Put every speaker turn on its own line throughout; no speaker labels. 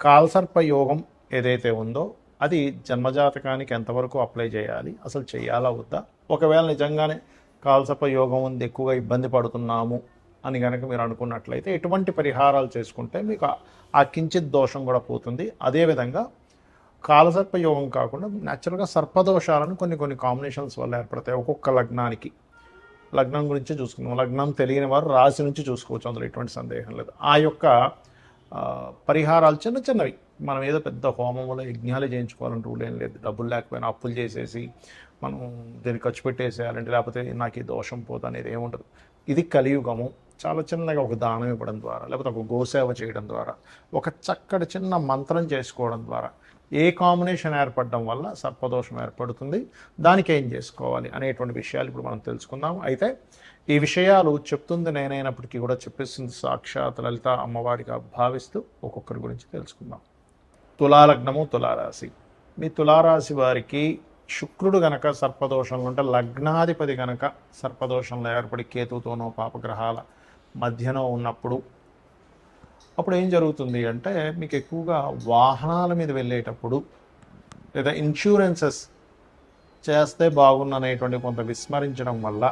కాల్సర్ప యోగం ఏదైతే ఉందో అది జన్మజాతకానికి ఎంతవరకు అప్లై చేయాలి? అసలు చేయాలా వద్దా? ఒకవేళ నిజంగానే కాల్సర్ప యోగం ఉంది ఎక్కువగా ఇబ్బంది పడుతున్నాము అని కనుక మీరు అనుకున్నట్లయితే ఎటువంటి పరిహారాలు చేసుకుంటే మీకు ఆ- కించిత్ దోషం కూడా పోతుంది. అదేవిధంగా కాలసర్ప యోగం కాకుండా న్యాచురల్గా సర్పదోషాలను కొన్ని కొన్ని కాంబినేషన్స్ వల్ల ఏర్పడతాయి. ఒక్కొక్క లగ్నానికి. లగ్నం గురించి చూసుకుందాం. లగ్నం తెలియని వారు రాశి నుంచి చూసుకోవచ్చు. అందులో ఎటువంటి సందేహం లేదు. ఆ యొక్క పరిహారాలు చిన్న చిన్నవి. మనం ఏదో పెద్ద హోమంలో యజ్ఞాలు చేయించుకోవాలని రూల్ ఏం లేదు. డబ్బులు లేకపోయినా అప్పులు చేసేసి మనం దీన్ని ఖర్చు పెట్టేసేయాలంటే లేకపోతే నాకు ఈ దోషం పోదు అనేది ఏముండదు ఇది కలియుగము. చాలా చిన్నగా ఒక దానం ఇవ్వడం ద్వారా లేకపోతే ఒక గోసేవ చేయడం ద్వారా ఒక చక్కటి చిన్న మంత్రం చేసుకోవడం ద్వారా ఏ కాంబినేషన్ ఏర్పడడం వల్ల సర్పదోషం ఏర్పడుతుంది దానికి ఏం చేసుకోవాలి అనేటువంటి విషయాలు ఇప్పుడు మనం తెలుసుకుందాం. అయితే ఈ విషయాలు చెప్తుంది నేనైనప్పటికీ కూడా చెప్పేసింది సాక్షాత్ లలిత అమ్మవారిగా భావిస్తూ ఒక్కొక్కరి గురించి తెలుసుకుందాం. తులాలగ్నము తులారాశి. మీ తులారాశి వారికి శుక్రుడు గనక సర్పదోషంలో ఉంటే లగ్నాధిపతి గనక సర్పదోషంలో ఏర్పడి కేతుతోనో పాపగ్రహాల మధ్యనో ఉన్నప్పుడు అప్పుడు ఏం జరుగుతుంది అంటే మీకు ఎక్కువగా వాహనాల మీద వెళ్ళేటప్పుడు లేదా ఇన్సూరెన్సెస్ చేస్తే బాగున్న అనేటువంటి కొంత విస్మరించడం వల్ల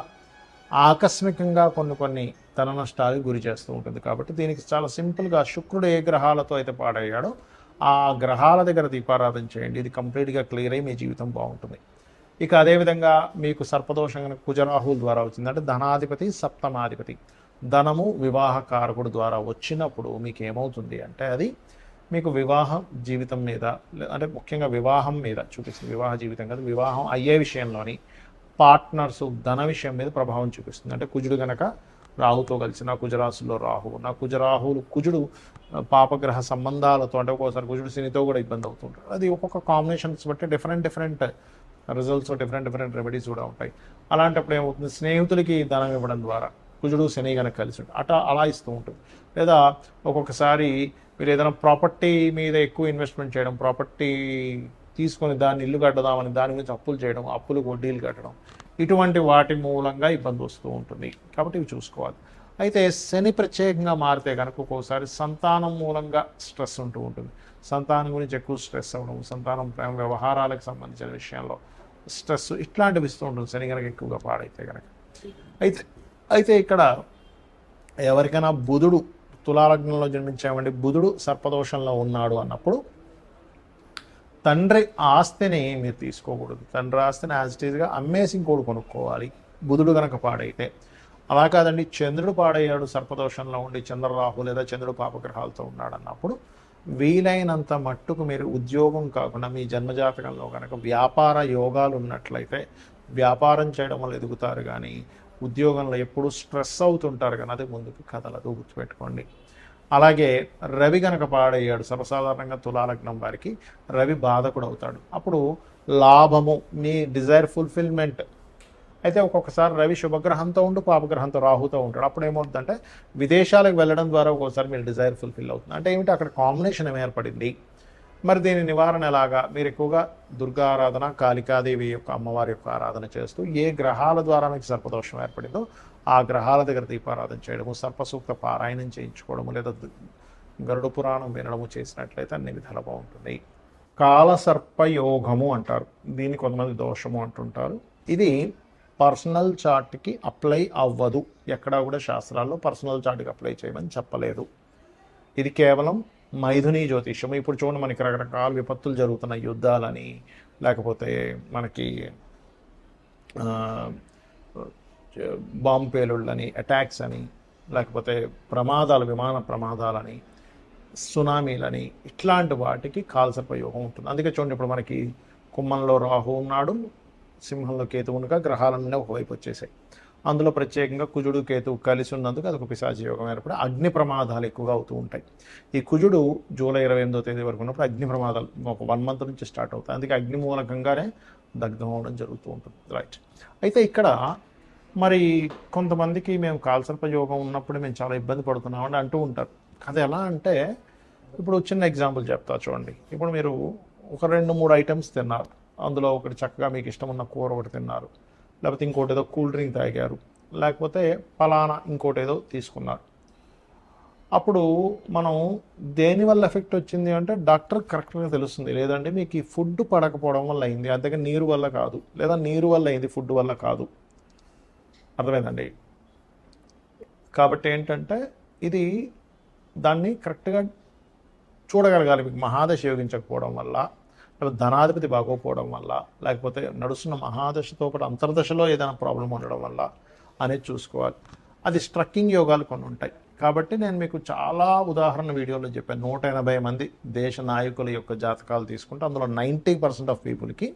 ఆకస్మికంగా కొన్ని కొన్ని ధన నష్టాలకు గురి చేస్తూ ఉంటుంది. కాబట్టి దీనికి చాలా సింపుల్గా శుక్రుడు ఏ గ్రహాలతో అయితే పాడయ్యాడో ఆ గ్రహాల దగ్గర దీపారాధన చేయండి. ఇది కంప్లీట్గా క్లియర్ అయ్యి మీ జీవితం బాగుంటుంది. ఇక అదేవిధంగా మీకు సర్పదోషం కనుక కుజరాహుల ద్వారా వచ్చిందంటే ధనాధిపతి సప్తమాధిపతి. ధనము వివాహ కారకుడు ద్వారా వచ్చినప్పుడు మీకు ఏమవుతుంది అంటే అది మీకు వివాహం జీవితం మీద లే- అంటే ముఖ్యంగా వివాహం మీద చూపిస్తుంది. వివాహ జీవితం కాదు వివాహం అయ్యే విషయంలోని పార్ట్నర్స్ ధన విషయం మీద ప్రభావం చూపిస్తుంది. అంటే కుజుడు గనక రాహుతో కలిసి నా కుజరాశుల్లో రాహు నా కుజరాహులు కుజుడు పాపగ్రహ సంబంధాలతో అంటే ఒక్కోసారి కుజుడు శనితో కూడా ఇబ్బంది అవుతుంటారు. అది ఒక్కొక్క కాంబినేషన్స్ బట్టి different different results different different remedies కూడా ఉంటాయి. అలాంటప్పుడు ఏమవుతుంది? స్నేహితులకి ధనం ఇవ్వడం ద్వారా కుజుడు శని కనుక కలిసి ఉంటుంది అట్లా అలా ఇస్తూ ఉంటుంది. లేదా ఒక్కొక్కసారి మీరు ఏదైనా ప్రాపర్టీ మీద ఎక్కువ ఇన్వెస్ట్మెంట్ చేయడం ప్రాపర్టీ తీసుకొని దాన్ని ఇల్లు కట్టదామని దాని గురించి అప్పులు చేయడం అప్పులు వడ్డీలు కట్టడం ఇటువంటి వాటి మూలంగా ఇబ్బంది వస్తూ ఉంటుంది. కాబట్టి ఇవి చూసుకోవాలి. అయితే శని ప్రత్యేకంగా మారితే కనుక ఒక్కోసారి సంతానం మూలంగా స్ట్రెస్ ఉంటూ ఉంటుంది. సంతానం గురించి ఎక్కువ స్ట్రెస్ అవ్వడం సంతానం ప్రేమ వ్యవహారాలకు సంబంధించిన విషయంలో స్ట్రెస్ ఇట్లాంటివి ఇస్తూ ఉంటుంది. శని కనుక ఎక్కువగా పాడైతే కనుక అయితే అయితే ఇక్కడ ఎవరికైనా బుధుడు తులాలగ్నంలో జన్మించామండి బుధుడు సర్పదోషంలో ఉన్నాడు అన్నప్పుడు తండ్రి ఆస్తిని మీరు తీసుకోకూడదు. తండ్రి ఆస్తిని యాజ్ ఇట్ ఈజ్గా అమ్మేసి ఇంకోటి కొనుక్కోవాలి. బుధుడు కనుక పాడైతే. అలా కాదండి చంద్రుడు పాడయ్యాడు సర్పదోషంలో ఉండి చంద్రరాహు లేదా చంద్రుడు పాపగ్రహాలతో ఉన్నాడు అన్నప్పుడు వీలైనంత మట్టుకు మీరు ఉద్యోగం కాకుండా మీ జన్మజాతకంలో కనుక వ్యాపార యోగాలు ఉన్నట్లయితే వ్యాపారం చేయడం వల్ల ఎదుగుతారు కానీ ఉద్యోగంలో ఎప్పుడు స్ట్రెస్ అవుతుంటారు కానీ అది ముందుకు కదలదు గుర్తుపెట్టుకోండి. అలాగే రవి గనక పాడయ్యాడు సర్వసాధారణంగా తులాలగ్నం వారికి రవి బాధకుడు అవుతాడు. అప్పుడు లాభము మీ డిజైర్ ఫుల్ఫిల్మెంట్ అయితే ఒక్కొక్కసారి రవి శుభగ్రహంతో ఉండు పాపగ్రహంతో రాహుతో ఉంటాడు. అప్పుడు ఏమవుతుందంటే విదేశాలకు వెళ్ళడం ద్వారా ఒక్కోసారి మీరు డిజైర్ ఫుల్ఫిల్ అవుతుంది అంటే ఏమిటి? అక్కడ కాంబినేషన్ ఏర్పడింది? మరి దీని నివారణ ఎలాగా? మీరు ఎక్కువగా దుర్గారాధన కాళికాదేవి యొక్క అమ్మవారి యొక్క ఆరాధన చేస్తూ ఏ గ్రహాల ద్వారా మీకు సర్పదోషం ఏర్పడిందో ఆ గ్రహాల దగ్గర దీపారాధన చేయడము సర్పసూక్త పారాయణం చేయించుకోవడము లేదా గరుడ పురాణం వినడము చేసినట్లయితే అన్ని విధాలు బాగుంటుంది. కాలసర్పయోగము అంటారు. దీన్ని కొంతమంది దోషము అంటుంటారు. ఇది పర్సనల్ చార్ట్కి అప్లై అవ్వదు. ఎక్కడా కూడా శాస్త్రాల్లో పర్సనల్ చార్ట్కి అప్లై చేయమని చెప్పలేదు. ఇది కేవలం మైథుని జ్యోతిష్యం ఇప్పుడు చూడండి మనకి రకరకాల విపత్తులు జరుగుతున్న యుద్ధాలని లేకపోతే మనకి బాంబు పేలుళ్ళని అటాక్స్ అని లేకపోతే ప్రమాదాలు విమాన ప్రమాదాలని సునామీలని ఇట్లాంటి వాటికి కాల్సర్పయోగం ఉంటుంది. అందుకే చూడండి ఇప్పుడు మనకి కుమ్మంలో రాహు ఉన్నాడు సింహంలో కేతు ఉండగా గ్రహాలన్నీ ఒకవైపు వచ్చేసాయి. అందులో ప్రత్యేకంగా కుజుడు కేతు కలిసి ఉన్నందుకు అదొక పిశాచి యోగం ఏర్పడి అగ్ని ప్రమాదాలు ఎక్కువగా అవుతూ ఉంటాయి. ఈ కుజుడు జూలై ఇరవై ఎనిమిదో తేదీ వరకు ఉన్నప్పుడు అగ్ని ప్రమాదాలు ఒక వన్ మంత్ నుంచి స్టార్ట్ అవుతాయి. అందుకే అగ్ని మూలకంగానే దగ్ధం అవడం జరుగుతూ ఉంటుంది. రైట్ అయితే ఇక్కడ మరి కొంతమందికి మేము కాల్సర్ప యోగం ఉన్నప్పుడు మేము చాలా ఇబ్బంది పడుతున్నామని అంటూ ఉంటారు. అది ఎలా అంటే ఇప్పుడు చిన్న ఎగ్జాంపుల్ చెప్తా చూడండి. ఇప్పుడు మీరు ఒక రెండు మూడు ఐటమ్స్ తిన్నారు. అందులో ఒకటి చక్కగా మీకు ఇష్టం ఉన్న కూర ఒకటి తిన్నారు. లేకపోతే ఇంకోటి ఏదో కూల్ డ్రింక్ తాగారు. లేకపోతే ఫలానా ఇంకోటి ఏదో తీసుకున్నారు. అప్పుడు మనం దేని వల్ల ఎఫెక్ట్ వచ్చింది అంటే డాక్టర్ కరెక్ట్గా తెలుస్తుంది. లేదంటే మీకు ఈ ఫుడ్ పడకపోవడం వల్ల అయింది. అంతగా నీరు వల్ల కాదు. లేదా నీరు వల్ల అయింది ఫుడ్ వల్ల కాదు. అర్థమైందండి? కాబట్టి ఏంటంటే ఇది దాన్ని కరెక్ట్గా చూడగలగాలి. మీకు మహాదశ యోగించకపోవడం వల్ల లేకపోతే ధనాధిపతి బాగోపోవడం వల్ల లేకపోతే నడుస్తున్న మహాదశతో పాటు అంతర్దశలో ఏదైనా ప్రాబ్లం ఉండడం వల్ల అనేది చూసుకోవాలి. అది స్ట్రక్కింగ్ యోగాలు కొన్ని ఉంటాయి. కాబట్టి నేను మీకు చాలా ఉదాహరణ వీడియోలో చెప్పాను. నూట ఎనభై మంది దేశ నాయకుల యొక్క జాతకాలు తీసుకుంటే అందులో నైంటీ పర్సెంట్ ఆఫ్ పీపుల్కి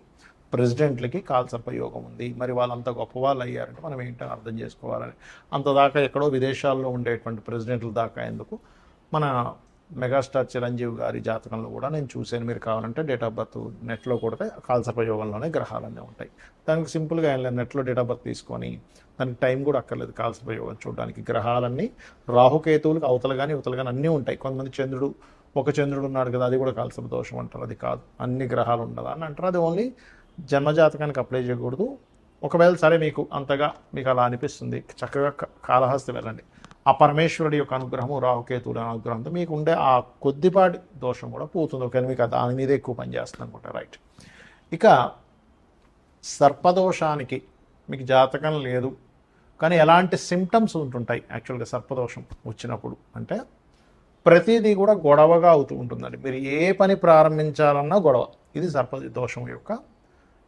ప్రెసిడెంట్లకి కాల్సర్ప యోగం ఉంది. మరి వాళ్ళంత గొప్ప వాళ్ళు అయ్యారంటే మనం ఏంటని అర్థం చేసుకోవాలని. అంత దాకా ఎక్కడో విదేశాల్లో ఉండేటువంటి ప్రెసిడెంట్ల దాకా ఎందుకు? మన మెగాస్టార్ చిరంజీవి గారి జాతకంలో కూడా నేను చూశాను. మీరు కావాలంటే డేట్ ఆఫ్ బర్త్ నెట్లో కొడితే కాల్సర్పయోగంలోనే గ్రహాలన్నీ ఉంటాయి. దానికి సింపుల్గా ఏం లేదు. నెట్లో డేట్ ఆఫ్ బర్త్ తీసుకొని దానికి టైం కూడా అక్కర్లేదు. కాల్సర్పయోగం చూడడానికి గ్రహాలన్నీ రాహుకేతువులకు అవతల కానీ ఇవతలు కానీ అన్నీ ఉంటాయి. కొంతమంది చంద్రుడు ఒక చంద్రుడు ఉన్నాడు కదా అది కూడా కాల్సర్ప దోషం అంటారు. అది కాదు. అన్ని గ్రహాలు ఉండదు అని అంటారు. అది ఓన్లీ జన్మజాతకానికి అప్లై చేయకూడదు. ఒకవేళ సరే మీకు అంతగా మీకు అలా అనిపిస్తుంది. చక్కగా క- కాళహస్తి వెళ్ళండి. ఆ పరమేశ్వరుడి యొక్క అనుగ్రహము రాహుకేతువుల అనుగ్రహంతో మీకు ఉండే ఆ కొద్దిపాటి దోషం కూడా పోతుంది. ఒకవేళ మీకు దాని మీద ఎక్కువ పనిచేస్తుంది అనుకుంటా. రైట్. ఇక సర్పదోషానికి మీకు జాతకం లేదు కానీ ఎలాంటి సిమ్టమ్స్ ఉంటుంటాయి యాక్చువల్గా సర్పదోషం వచ్చినప్పుడు? అంటే ప్రతిదీ కూడా గొడవగా అవుతూ ఉంటుందండి. మీరు ఏ పని ప్రారంభించాలన్నా గొడవ. ఇది సర్ప దోషం యొక్క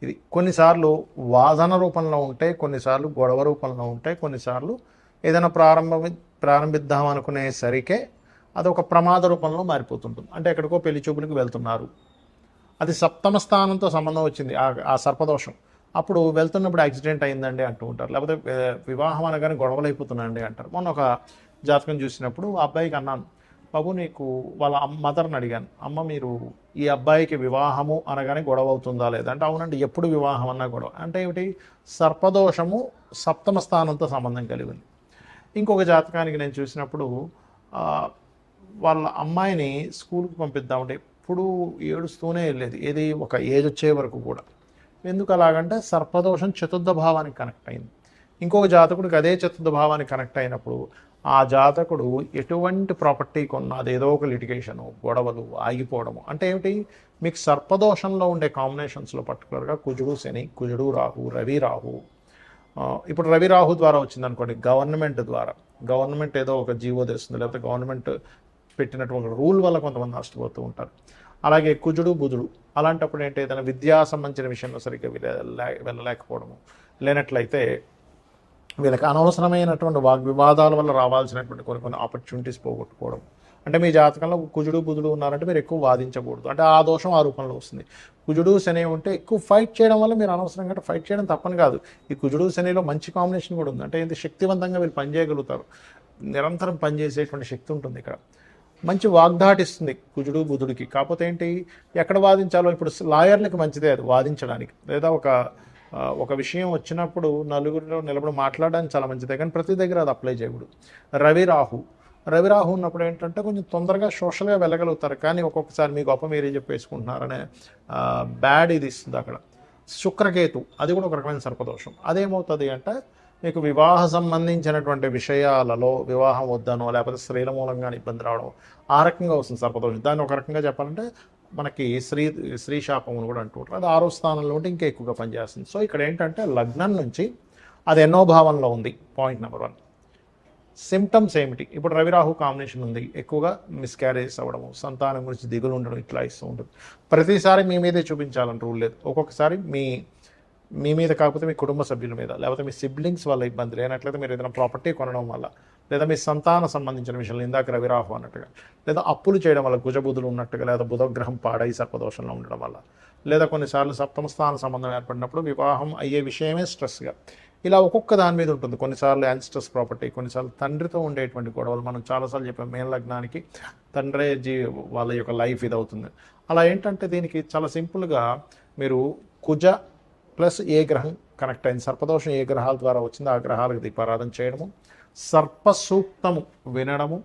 ఇది. కొన్నిసార్లు వాదన రూపంలో ఉంటాయి కొన్నిసార్లు గొడవ రూపంలో ఉంటాయి కొన్నిసార్లు ఏదైనా ప్రారంభ ప్రారంభిద్దాం అనుకునేసరికే అది ఒక ప్రమాద రూపంలో మారిపోతుంటుంది. అంటే ఎక్కడికో పెళ్ళి చూపులకు వెళ్తున్నారు. అది సప్తమ స్థానంతో సంబంధం వచ్చింది ఆ- ఆ సర్పదోషం. అప్పుడు వెళ్తున్నప్పుడు యాక్సిడెంట్ అయిందండి అంటూ ఉంటారు. లేకపోతే వివాహం అనగానే గొడవలు అయిపోతున్నాయండి అంటారు. మొన్న ఒక జాతకం చూసినప్పుడు ఆ అబ్బాయికి అన్నాను బాబు నీకు వాళ్ళ అమ్మ మదర్ని అడిగాను. అమ్మ మీరు ఈ అబ్బాయికి వివాహము అనగానే గొడవ అవుతుందా లేదా? అంటే అవునండి ఎప్పుడు వివాహం అన్నా గొడవ. అంటే ఏమిటి? సర్పదోషము సప్తమ స్థానంతో సంబంధం కలిగింది. ఇంకొక జాతకానికి నేను చూసినప్పుడు వాళ్ళ అమ్మాయిని స్కూల్కి పంపిద్దామంటే ఎప్పుడు ఏడుస్తూనే వెళ్ళేది. ఏది ఒక ఏజ్ వచ్చే వరకు కూడా. ఎందుకు అలాగంటే సర్పదోషం చతుర్థ భావానికి కనెక్ట్ అయింది. ఇంకొక జాతకుడికి అదే చతుర్థ భావానికి కనెక్ట్ అయినప్పుడు ఆ జాతకుడు ఎటువంటి ప్రాపర్టీ కొన్నా అదేదో ఒక లిటిగేషను గొడవలు ఆగిపోవడము. అంటే ఏమిటి? మీకు సర్పదోషంలో ఉండే కాంబినేషన్స్లో పర్టికులర్గా కుజుడు శని కుజుడు రాహు రవి రాహు ఇప్పుడు రవి రాహు ద్వారా వచ్చింది అనుకోండి గవర్నమెంట్ ద్వారా. గవర్నమెంట్ ఏదో ఒక జీవో తెస్తుంది లేకపోతే గవర్నమెంట్ పెట్టినటువంటి రూల్ వల్ల కొంతమంది నష్టపోతూ ఉంటారు. అలాగే కుజుడు బుధుడు అలాంటప్పుడు ఏంటి ఏదైనా విద్యా సంబంధించిన విషయంలో సరిగ్గా వెళ్ళలేకపోవడము. లేనట్లయితే వీళ్ళకి అనవసరమైనటువంటి వాగ్వివాదాల వల్ల రావాల్సినటువంటి కొన్ని కొన్ని ఆపర్చునిటీస్ పోగొట్టుకోవడం అంటే మీ జాతకంలో కుజుడు బుధుడు ఉన్నారంటే మీరు ఎక్కువ వాదించకూడదు. అంటే ఆ దోషం ఆ రూపంలో వస్తుంది. కుజుడు శని ఉంటే ఎక్కువ ఫైట్ చేయడం వల్ల మీరు అనవసరంగా ఫైట్ చేయడం తప్పని కాదు. ఈ కుజుడు శనిలో మంచి కాంబినేషన్ కూడా ఉంది. అంటే ఇది శక్తివంతంగా వీళ్ళు పనిచేయగలుగుతారు నిరంతరం పనిచేసేటువంటి శక్తి ఉంటుంది ఇక్కడ. మంచి వాగ్దాటిస్తుంది కుజుడు బుధుడికి. కాకపోతే ఏంటి? ఎక్కడ వాదించాలో ఇప్పుడు లాయర్లకు మంచిదే అది వాదించడానికి. లేదా ఒక ఒక విషయం వచ్చినప్పుడు నలుగురిలో నిలబడి మాట్లాడడానికి చాలా మంచిదే. కానీ ప్రతి దగ్గర అది అప్లై చేయకూడదు. రవి రాహు. రవిరాహు ఉన్నప్పుడు ఏంటంటే కొంచెం తొందరగా సోషల్గా వెళ్ళగలుగుతారు. కానీ ఒక్కొక్కసారి మీ గొప్ప మీరే చెప్పేసుకుంటున్నారనే బ్యాడ్ ఇది ఇస్తుంది అక్కడ. శుక్రకేతు అది కూడా ఒక రకమైన సర్పదోషం. అదేమవుతుంది అంటే మీకు వివాహ సంబంధించినటువంటి విషయాలలో వివాహం వద్దనో లేకపోతే స్త్రీల మూలంగా ఇబ్బంది రావడం ఆ రకంగా వస్తుంది సర్పదోషం. దాన్ని ఒక రకంగా చెప్పాలంటే మనకి స్త్రీ స్త్రీ శాపం అని కూడా అంటుంటారు అది ఆరో స్థానంలో ఉంటే ఇంకా ఎక్కువగా పనిచేస్తుంది. సో ఇక్కడ ఏంటంటే లగ్నం నుంచి అది ఎన్నో భావంలో ఉంది. Point number one. సిమ్టమ్స్ ఏమిటి? ఇప్పుడు రవిరాహు కాంబినేషన్ ఉంది. ఎక్కువగా మిస్క్యారేజ్ అవ్వడము సంతానం గురించి దిగులు ఉండడం ఇట్లా ఇస్తూ ఉంటుంది. ప్రతిసారి మీ మీదే చూపించాలని రూల్ లేదు. ఒక్కొక్కసారి మీ మీ మీద కాకపోతే మీ కుటుంబ సభ్యుల మీద లేకపోతే మీ సిబ్లింగ్స్ వల్ల ఇబ్బంది లేనట్లయితే మీరు ఏదైనా ప్రాపర్టీ కొనడం వల్ల లేదా మీ సంతాన సంబంధించిన విషయంలో ఇందాక రవిరాహు అన్నట్టుగా లేదా అప్పులు చేయడం వల్ల గుజబుధులు ఉన్నట్టుగా లేదా బుధగ్రహం పాడై సర్పదోషంలో ఉండడం వల్ల లేదా కొన్నిసార్లు సప్తమ స్థాన సంబంధం ఏర్పడినప్పుడు వివాహం అయ్యే విషయమే స్ట్రెస్గా ఇలా ఒక్కొక్క దాని మీద ఉంటుంది. కొన్నిసార్లు యాన్స్టర్స్ ప్రాపర్టీ కొన్నిసార్లు తండ్రితో ఉండేటువంటి గొడవలు మనం చాలాసార్లు చెప్పాం. మేన లగ్నానికి తండ్రే జీ వాళ్ళ యొక్క లైఫ్ ఇది అవుతుంది అలా ఏంటంటే దీనికి చాలా సింపుల్గా మీరు కుజ ప్లస్ ఏ గ్రహం కనెక్ట్ అయింది. సర్పదోషం ఏ గ్రహాల ద్వారా వచ్చిందో ఆ గ్రహాలకు దీపారాధన చేయడము సర్ప సూక్తము వినడము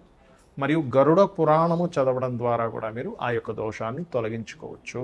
మరియు గరుడ పురాణము చదవడం ద్వారా కూడా మీరు ఆ యొక్క దోషాన్ని తొలగించుకోవచ్చు.